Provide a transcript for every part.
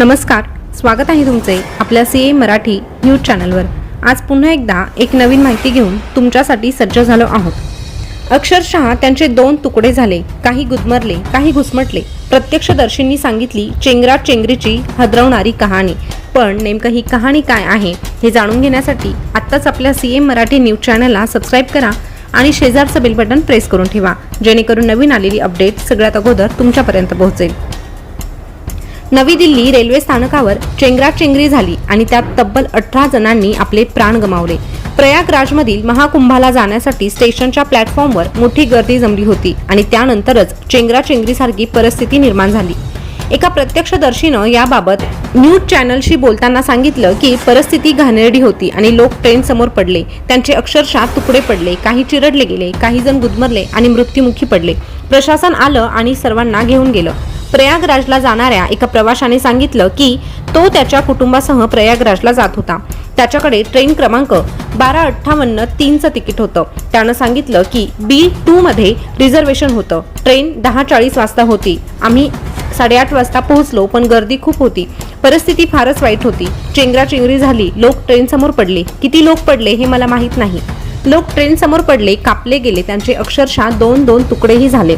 नमस्कार स्वागत आहे तुमचे आपल्या सी ए मराठी न्यूज चॅनलवर. आज पुन्हा एकदा एक नवीन माहिती घेऊन तुमच्यासाठी सज्ज झालो आहोत. अक्षरशः त्यांचे दोन तुकडे झाले काही गुदमरले काही घुसमटले. प्रत्यक्षदर्शींनी सांगितली चेंगरा चेंगरीची हदरवणारी कहाणी. पण नेमकं ही कहाणी काय आहे हे जाणून घेण्यासाठी आत्ताच आपल्या सी एम मराठी न्यूज चॅनलला सबस्क्राईब करा आणि शेजारचं बेल बटन प्रेस करून ठेवा जेणेकरून नवीन आलेली अपडेट सगळ्यात अगोदर तुमच्यापर्यंत पोहोचेल. नवी दिल्ली रेल्वे स्थानकावर चेंगराचेंगरी झाली आणि त्यात तब्बल अठरा जणांनी आपले प्राण गमावले. प्रयागराजमधील महाकुंभाला जाण्यासाठी स्टेशनच्या प्लॅटफॉर्मवर मोठी गर्दी जमली होती आणि त्यानंतरच चेंगराचेंगरीसारखी परिस्थिती निर्माण झाली. एका प्रत्यक्षदर्शीनं याबाबत न्यूज चॅनलशी बोलताना सांगितलं की परिस्थिती घाणेरडी होती आणि लोक ट्रेन समोर पडले. त्यांचे अक्षरशः तुकडे पडले. काही चिरडले गेले काही जण गुदमरले आणि मृत्युमुखी पडले. प्रशासन आलं आणि सर्वांना घेऊन गेलं. प्रयागराजला जाणाऱ्या एका प्रवाशाने सांगितलं की तो त्याच्या कुटुंबासह प्रयागराजला जात होता. त्याच्याकडे ट्रेन क्रमांक बारा अठ्ठावन्न तीनचं तिकीट होतं. त्यानं सांगितलं की बी टूमध्ये रिझर्वेशन होतं. ट्रेन दहा चाळीस वाजता होती. आम्ही साडेआठ वाजता पोहोचलो पण गर्दी खूप होती. परिस्थिती फारच वाईट होती. चेंगराचेंगरी झाली. लोक ट्रेन समोर पडले. किती लोक पडले हे मला माहीत नाही. लोक ट्रेन समोर पडले कापले गेले. त्यांचे अक्षरशः दोन दोन तुकडेही झाले.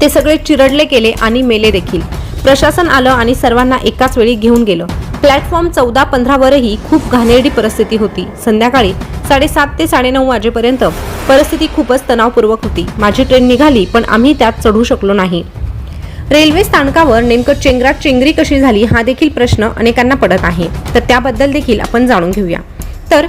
ते सगळे चिरडले गेले आणि मेले देखील. प्रशासन आलं आणि सर्वांना एकाच वेळी घेऊन गेलं. प्लॅटफॉर्म चौदा पंधरावरही खूप घाणेरडी परिस्थिती होती. संध्याकाळी साडेसात ते साडेनऊ वाजेपर्यंत परिस्थिती खूपच तणावपूर्वक होती. माझी ट्रेन निघाली पण आम्ही त्यात चढू शकलो नाही. रेल्वे स्थानकावर नेमकं चेंगरात चेंगरी कशी झाली हा देखील प्रश्न अनेकांना पडत आहे. तर त्याबद्दल देखील आपण जाणून घेऊया. तर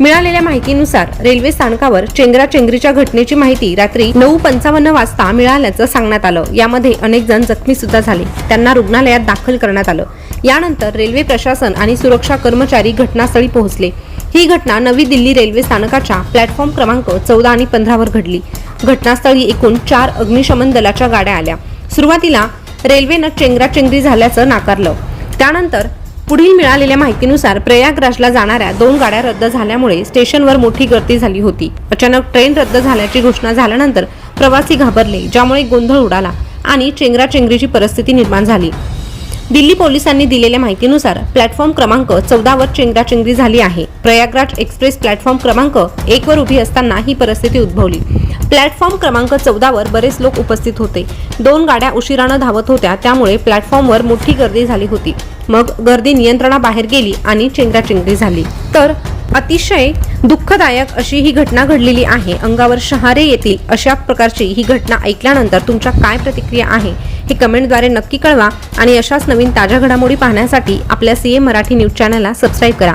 मिळालेल्या माहितीनुसार रेल्वे स्थानकावर चेंगराचेंगरीच्या घटनेची माहिती रात्री नऊ पंचावन्न वाजता मिळाल्याचं सांगण्यात आलं. यामध्ये अनेक जण जखमी सुद्धा झाले. त्यांना रुग्णालयात दाखल करण्यात आलं. यानंतर रेल्वे प्रशासन आणि सुरक्षा कर्मचारी घटनास्थळी पोहोचले. ही घटना नवी दिल्ली रेल्वे स्थानकाच्या प्लॅटफॉर्म क्रमांक चौदा आणि पंधरावर घडली. घटनास्थळी एकूण चार अग्निशमन दलाच्या गाड्या आल्या. सुरुवातीला रेल्वेनं चेंगराचेंगरी झाल्याचं नाकारलं. त्यानंतर पुढील मिळालेल्या माहितीनुसार प्रयागराजला जाणाऱ्या दोन गाड्या रद्द झाल्यामुळे स्टेशनवर मोठी गर्दी झाली होती. अचानक ट्रेन रद्द झाल्याची घोषणा झाल्यानंतर प्रवासी घाबरले ज्यामुळे गोंधळ उडाला आणि चेंगराचेंगरीची परिस्थिती निर्माण झाली. दिल्ली पोलिसांनी दिलेल्या माहितीनुसार प्लॅटफॉर्म क्रमांक चौदावर चेंगराचेंगरी झाली आहे. प्रयागराज एक्सप्रेस प्लॅटफॉर्म क्रमांक एकवर उभी असताना ही परिस्थिती उद्भवली. प्लॅटफॉर्म क्रमांक चौदावर बरेच लोक उपस्थित होते. दोन गाड्या उशिरानं धावत होत्या त्यामुळे प्लॅटफॉर्मवर मोठी गर्दी झाली होती. मग गर्दी नियंत्रणाबाहेर गेली आणि चेंगराचेंगरी झाली. तर अतिशय दुःखदायक अशी ही घटना घडलेली आहे. अंगावर शहारे येतील अशा प्रकारची ही घटना ऐकल्यानंतर तुमच्या काय प्रतिक्रिया आहे? हे कमेंटद्वारे नक्की कळवा आणि अशाच नवीन ताज्या घडामोडी पाहण्यासाठी आपल्या सी ए मराठी न्यूज चॅनलला सबस्क्राईब करा.